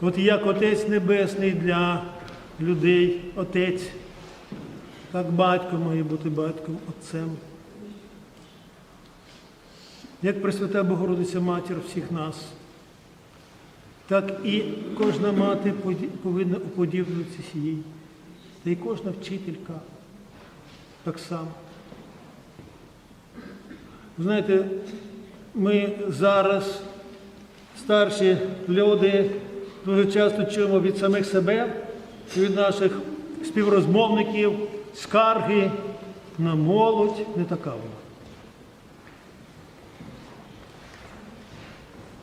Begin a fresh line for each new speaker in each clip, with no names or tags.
От як Отець Небесний для людей, Отець, так батько має бути батьком, Отцем. Як Пресвята Богородиця Матір всіх нас, так і кожна мати повинна уподібнитися їй, та й кожна вчителька так само. Знаєте, ми зараз, старші люди, дуже часто чуємо від самих себе від наших співрозмовників скарги на молодь не така вона.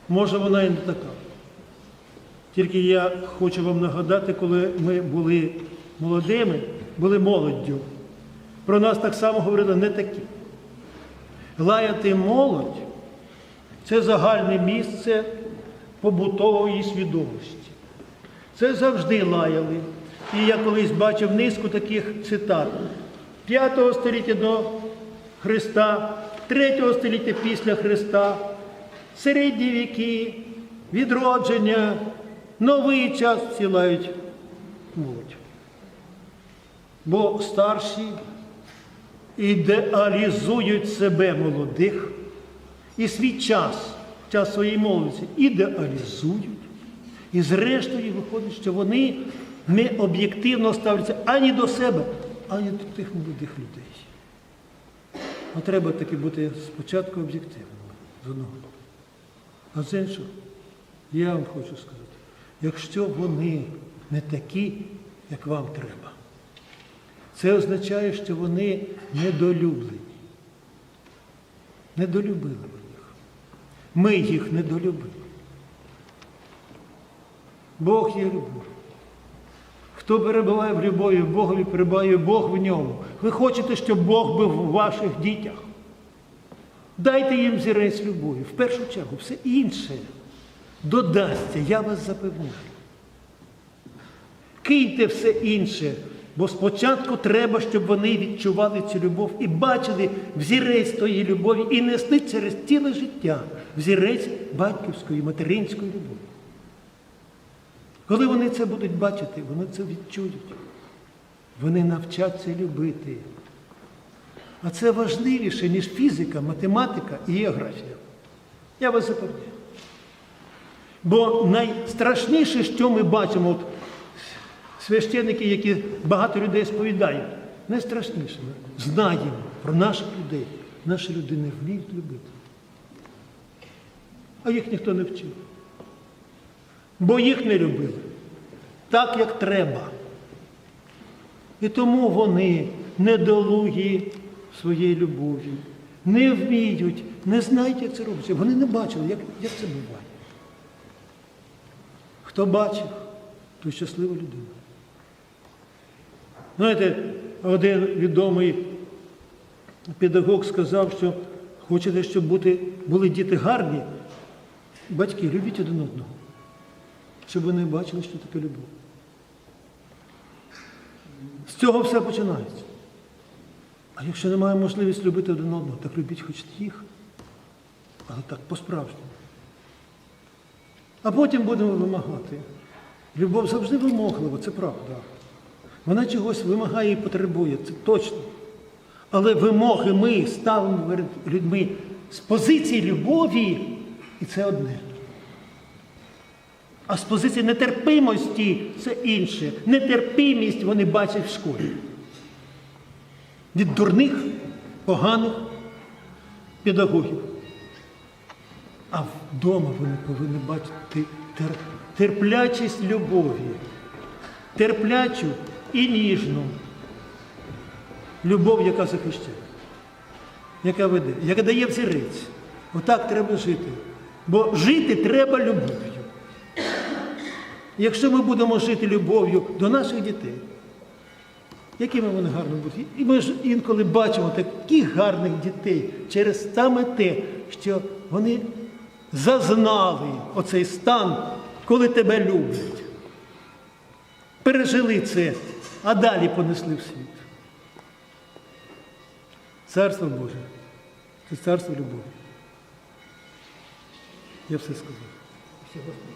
Може, вона і не така. Тільки я хочу вам нагадати, коли ми були молодими, були молоддю. Про нас так само говорили не такі. Лаяти молодь це загальне місце побутової свідомості. Це завжди лаяли. І я колись бачив низку таких цитат. 5 століття до Христа, 3 століття після Христа, середні віки, відродження, новий час всі лають молодь. Бо старші ідеалізують себе молодих і свій час, час своєї молодості ідеалізують. І зрештою виходить, що вони не об'єктивно ставляться ані до себе, ані до тих молодих людей. А треба таки бути спочатку об'єктивним з одного. боку. А з іншого, я вам хочу сказати, якщо вони не такі, як вам треба, це означає, що вони недолюблені. Недолюбили їх. Ми їх недолюбили. Бог є любов. Хто перебуває в любові, в Богові перебуває Бог в ньому. Ви хочете, щоб Бог був у ваших дітях. Дайте їм зірець любові. В першу чергу, все інше додасться, я вас запевняю. Киньте все інше, бо спочатку треба, щоб вони відчували цю любов і бачили взірець тої любові і несли через ціле життя взірець батьківської, материнської любові. Коли вони це будуть бачити, вони це відчують. Вони навчаться любити. А це важливіше, ніж фізика, математика і географія. Я вас запевняю. Бо найстрашніше, що ми бачимо, от священники, які багато людей сповідають, найстрашніше ми знаємо про наших людей. Наші люди не вміють любити. А їх ніхто не вчив. Бо їх не любили так, як треба. І тому вони недолугі своєї любові, не вміють, не знають, як це робиться. Вони не бачили, як, як це буває. Хто бачив, той щаслива людина. Знаєте, один відомий педагог сказав, що хочете, щоб бути, були діти гарні, батьки, любіть один одного, щоб вони бачили, що таке любов. З цього все починається. А якщо немає можливості любити один одного, так любіть хоч їх. Але так по-справжньому. А потім будемо вимагати. Любов завжди вимоглива, це правда. Вона чогось вимагає і потребує, це точно. Але вимоги ми ставимо перед людьми з позиції любові, і це одне. А з позиції нетерпимості це інше. Нетерпимість вони бачать в школі. Від дурних, поганих педагогів. А вдома вони повинні бачити терплячість любові, терплячу і ніжну. Любов, яка захищає, яка веде, яка дає взірець. Отак треба жити. Бо жити треба любов'ю. Якщо ми будемо жити любов'ю до наших дітей, якими вони гарно будуть. І ми ж інколи бачимо таких гарних дітей через саме те, що вони зазнали оцей стан, коли тебе люблять. Пережили це, а далі понесли в світ. Царство Боже. Це царство любові. Я все сказав.